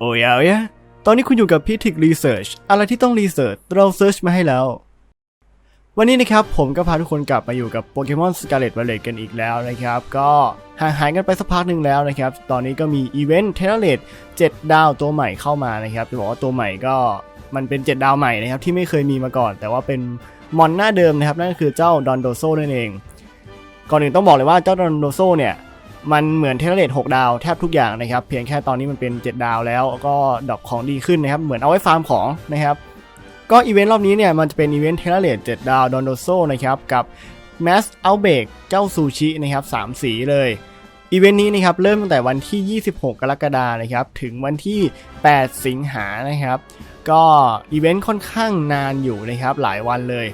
โอ้ยเอายะตอนนี้คุณอยู่กับพิทิกรีเสิร์ชอะไรที่ต้องรีเสิร์ชเราเซิร์ชมาให้แล้ว วันนี้นะครับผมก็พาทุกคนกลับมาอยู่กับโปเกมอนสกาเลตว l เลตกันอีกแล้วนะครับ ก็ห่างหายกันไปสักพักหนึ่งแล้วนะครับ ตอนนี้ก็มีอีเวนต์เทเลเลต7ดาวตัวใหม่เข้ามานะครับจะบอกว่าตัวใหม่ก็มันเป็น 7 ดาวใหม่นะครับที่ไม่เคยมีมาก่อน แต่ว่าเป็นมอนหน้าเดิมนะครับนั่นก็คือเจ้าดอนโดโซนั่นเอง ก่อนอื่นต้องบอกเลยว่าเจ้าดอนโดโซเนี่ย มันเหมือนเทเลเลต6ดาวแทบทุกอย่างนะครับ เพียงแค่ตอนนี้มันเป็น 7 ดาวแล้วก็ดรอปของดีขึ้นนะครับ เหมือนเอาไว้ฟาร์มของนะครับก็อีเวนต์รอบนี้เนี่ยมันจะเป็นอีเวนต์เทเลเลต7ดาวดอนโดโซนะครับกับ Mass Outbreak เจ้าซูชินะครับ3สีเลยอีเวนต์นี้นะครับเริ่มตั้งแต่วันที่ 26 กรกฎานะครับถึงวันที่ 8 สิงหานะครับก็อีเวนต์ค่อนข้างนานอยู่นะครับหลายวันเลย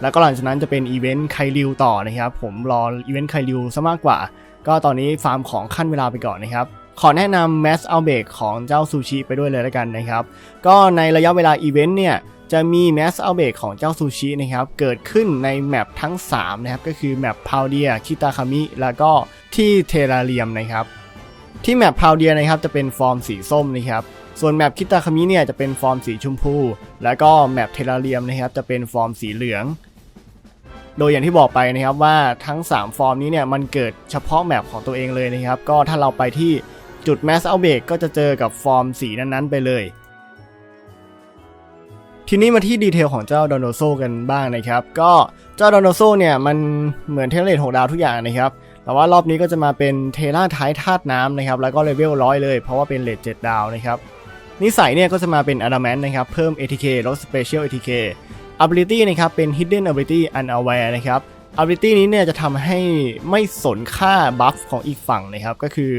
แล้วก็หลังจากนั้นจะเป็นอีเวนต์ไคลิวต่อนะครับผมรออีเวนต์ไคลิวซะมากกว่า ก็ตอนนี้ฟาร์มของขั้นเวลาไปก่อนนะครับ ขอแนะนำ Mass Outbreak ของเจ้าซูชิไปด้วยเลยแล้วกันนะครับ ก็ในระยะเวลาอีเวนต์เนี่ยจะมี Mass Outbreak ของเจ้าซูชินะครับ เกิดขึ้นในแมปทั้ง 3 นะครับ ก็คือแมปพาวเดียคิตาคามิ แล้วก็ที่เทราเรียมนะครับ ที่แมปพาวเดียนะครับจะเป็นฟอร์มสีส้มนะครับส่วนแมปคิตาคามิเนี่ยจะเป็นฟอร์มสีชมพู แล้วก็แมปเทราเรียมนะครับจะเป็นฟอร์มสีเหลือง โดยอย่างที่บอกไปนะครับว่าทั้ง 3 ฟอร์มนี้เนี่ยมันเกิดเฉพาะแมปของตัวเองเลยนะครับ ก็ถ้าเราไปที่จุด Mass Outbreak ก็จะเจอกับฟอร์มสีนั้นๆไปเลย ทีนี้มาที่ดีเทลของเจ้าดอนโดโซกันบ้างนะครับ ก็เจ้าดอนโดโซเนี่ยมันเหมือนเทเลต6ดาวทุกอย่างนะครับแต่ว่ารอบนี้ก็จะมาเป็นเทล่าท้ายธาตุน้ำนะครับ แล้วก็เลเวลร้อยเลย เพราะว่าเป็นเลท7ดดาวนะครับ นิสัยเนี่ยก็จะมาเป็น Adamant นะครับ เพิ่ม ATK ลด Special ATK ability นะครับเป็น hidden ability unaware นะครับ ability นี้เนี่ยจะทำให้ไม่สนค่าบัฟของอีกฝั่งนะครับ ก็คือ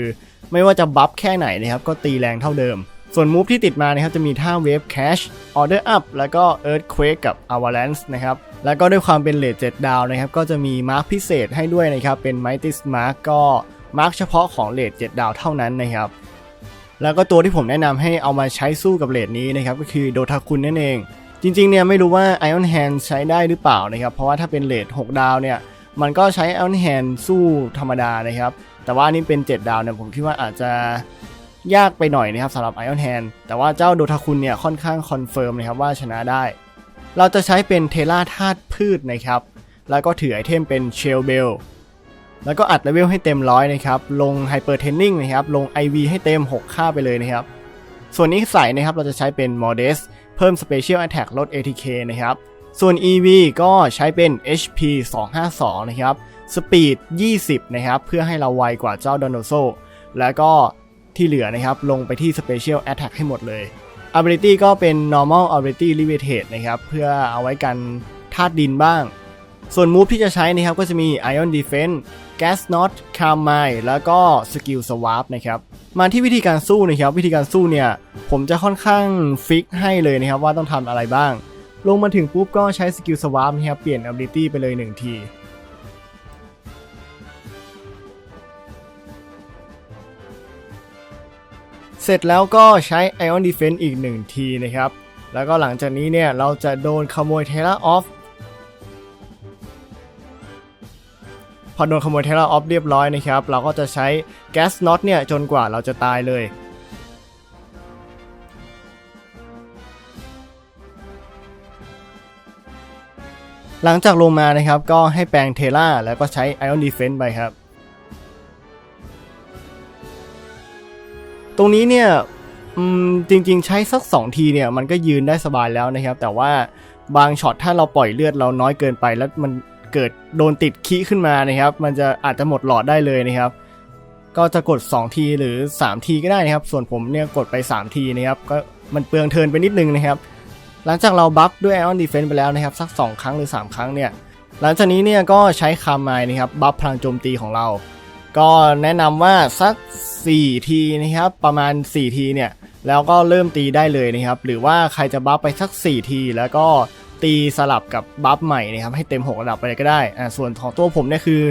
ไม่ว่าจะบัฟแค่ไหนนะครับ ก็ตีแรงเท่าเดิม ส่วนมูฟที่ติดมานะครับจะมีท่า Wave Cash Order Up แล้วก็ Earthquake กับ Avalanche นะครับ แล้วก็ด้วยความเป็นเลท7ดาวนะครับ ก็จะมีมาร์คพิเศษให้ด้วยนะครับ เป็น Mighty Mark ก็มาร์คเฉพาะของเลท7ดาวเท่านั้นนะครับแล้วก็ตัวที่ผมแนะนำให้เอามาใช้สู้กับเลดนี้นะครับก็คือโดทาคุนนั่นเอง จริงๆเนี่ยไม่รู้ว่า Iron Hand ใช้ได้หรือเปล่านะครับ เพราะว่าถ้าเป็นเลด6ดาวเนี่ยมันก็ใช้ Iron Hand สู้ธรรมดานะครับ แต่ว่านี่เป็น 7 ดาวเนี่ยผมคิดว่าอาจจะยากไปหน่อยนะครับสำหรับ Iron Hand แต่ว่าเจ้าโดทาคุนเนี่ยค่อนข้างคอนเฟิร์มนะครับว่าชนะได้ เราจะใช้เป็นเทล่าธาตุพืชนะครับ แล้วก็ถือไอเทมเป็นเชลเบลแล้วก็อัดเลเวลให้เต็มร้อยนะครับ ลงไฮเปอร์เทนนิงนะครับ ลง IV ให้เต็ม 6 ค่าไปเลยนะครับ ส่วนนี้ใส่นะครับเราจะใช้เป็น Modest เพิ่ม Special Attack ลด ATK นะครับ ส่วน EV ก็ใช้เป็น HP 252 นะครับ Speed 20 นะครับ เพื่อให้เราไวกว่าเจ้าดอนโดโซแล้วก็ที่เหลือนะครับ ลงไปที่ Special Attack ให้หมดเลย Ability ก็เป็น Normal Ability Limited นะครับ เพื่อเอาไว้กันธาตุดินบ้าง ส่วนมูฟที่จะใช้นะครับ ก็จะมี Ion Defense Gas Knot c a l m i แล้วก็ Skill Swap นะครับ มาที่วิธีการสู้นะครับวิธีการสู้เนี่ยผมจะค่อนข้างฟิกให้เลยนะครับว่าต้องทำอะไรบ้าง ลงมาถึงปุ๊บก็ใช้ Skill Swap นะครับเปลี่ยน Ability ไปเลย 1 ทีเสร็จแล้วก็ใช้ Ion Defense อีก 1 ทีนะครับ แล้วก็หลังจากนี้เนี่ย เราจะโดนขโมยเท พอโดนขโมยเทเลออฟเรียบร้อยนะครับ เราก็จะใช้แก๊สน็อตเนี่ยจนกว่าเราจะตายเลยหลังจากลงมานะครับก็ให้แปลงเทล่าแล้วก็ใช้ Ion Defense ไปครับ ตรงนี้เนี่ยจริงๆใช้สัก 2 ทีเนี่ยมันก็ยืนได้สบายแล้วนะครับ แต่ว่าบางช็อตถ้าเราปล่อยเลือดเราน้อยเกินไปแล้วมัน เกิดโดนติดคีขึ้นมานะครับ มันจะอาจจะหมดหลอดได้เลยนะครับ ก็จะกด 2 ทีหรือ 3 ทีก็ได้นะครับ ส่วนผมเนี่ยกดไป 3 ทีนะครับ ก็มันเปลืองเทินไปนิดนึงนะครับ หลังจากเราบัฟด้วย Ion Defense ไปแล้วนะครับ สัก 2 ครั้งหรือ 3 ครั้งเนี่ย หลังจากนี้เนี่ยก็ใช้คามายนะครับบัฟพลังโจมตีของเรา ก็แนะนำว่าสัก 4 ทีนะครับ ประมาณ 4 ทีเนี่ย แล้วก็เริ่มตีได้เลยนะครับ หรือว่าใครจะบัฟไปสัก 4 ทีแล้วก็ ตีสลับกับบัฟใหม่นะครับให้เต็ม 6 ระดับไปเลยก็ได้อ่าส่วนของตัวผมเนี่ยคือ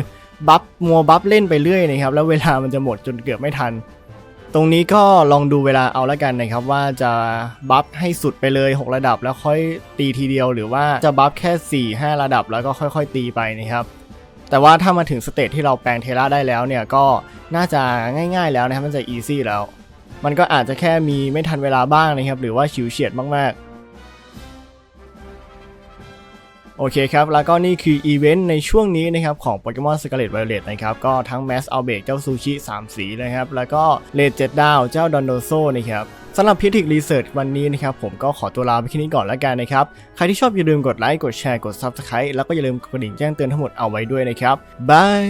บัฟมัวบัฟเล่นไปเรื่อยนะครับแล้วเวลามันจะหมดจนเกือบไม่ทัน ตรงนี้ก็ลองดูเวลาเอาละกันนะครับว่าจะบัฟให้สุดไปเลย 6 ระดับ แล้วค่อยตีทีเดียว หรือว่าจะบัฟแค่ 4 5 ระดับ แล้วก็ค่อย ๆ ตีไปนะครับแต่ว่าถ้ามาถึงสเตจที่เราแปลงเทล่าได้แล้วเนี่ยก็น่าจะง่าย ๆ แล้วนะครับมันจะอีซี่แล้ว มันก็อาจจะแค่มีไม่ทันเวลาบ้างนะครับหรือว่าฉิวเฉียดมากๆ โอเคครับ แล้วก็นี่คืออีเวนต์ในช่วงนี้นะครับของโปเกมอนสก a r l e t Violet นะครับ ก็ทั้งแมสอัลเบกเจ้าซูชิ 3 สีนะครับ แล้วก็เลดเจ็ดดาวเจ้าดอนโดโซนะครับสำหรับพิธีรีเสิร์ชวันนี้นะครับ ผมก็ขอตัวลาไปแค่นี้ก่อนแล้วกันนะครับ ใครที่ชอบอย่าลืมกดไลค์กดแชร์กด Subscribe แล้วก็อย่าลืมกดกระดิ่งแจ้งเตือนทั้งหมดเอาไว้ด้วยนะครับบาย